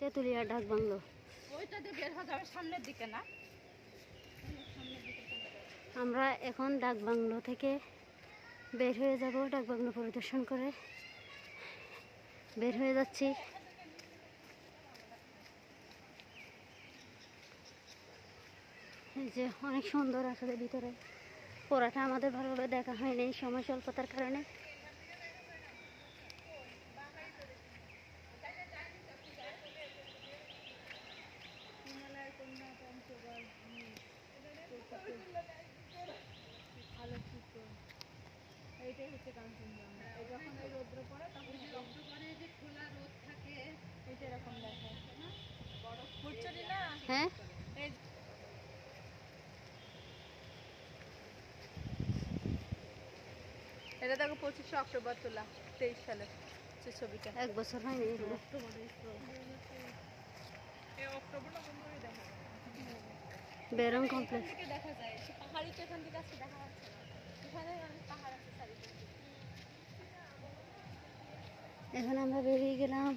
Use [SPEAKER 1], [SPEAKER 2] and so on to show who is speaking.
[SPEAKER 1] তেঁতুলিয়া ডাক বাংলো।
[SPEAKER 2] ওইটা দিয়ে বের হয়ে যাবে সামনের দিকে না?
[SPEAKER 1] আমরা এখন ডাক বাংলো থেকে বের হয়ে যাব ডাক বাংলো পরিদর্শন করে। বের হয়ে যাচ্ছি। এই যে অনেক সুন্দর আসলে ভিতরে। পড়াটা আমাদের ভালোভাবে দেখা হয়নি সময় স্বল্পতার কারণে।
[SPEAKER 2] এইটাই হচ্ছে কাঞ্চনজঙ্ঘা এই যখন এই রৌদ্র পড়ে তখন অক্টোবরে যে খোলা রোদ থাকে এটা এরকম বরফ না?
[SPEAKER 1] হ্যাঁ?
[SPEAKER 2] এটা দেখো পঁচিশে অক্টোবর তোলা তেইশ সালে ছবিটা।
[SPEAKER 1] এক বছর হয়নি
[SPEAKER 2] হয়ে দেখা?
[SPEAKER 1] বেরং কমপ্লেক্স।
[SPEAKER 2] দেখা যায় পাহাড়ি এখান থেকে দেখা যাচ্ছে না এখানে অনেক পাহাড় আছে চারিদিকে
[SPEAKER 1] এখন আমরা বেরিয়ে গেলাম।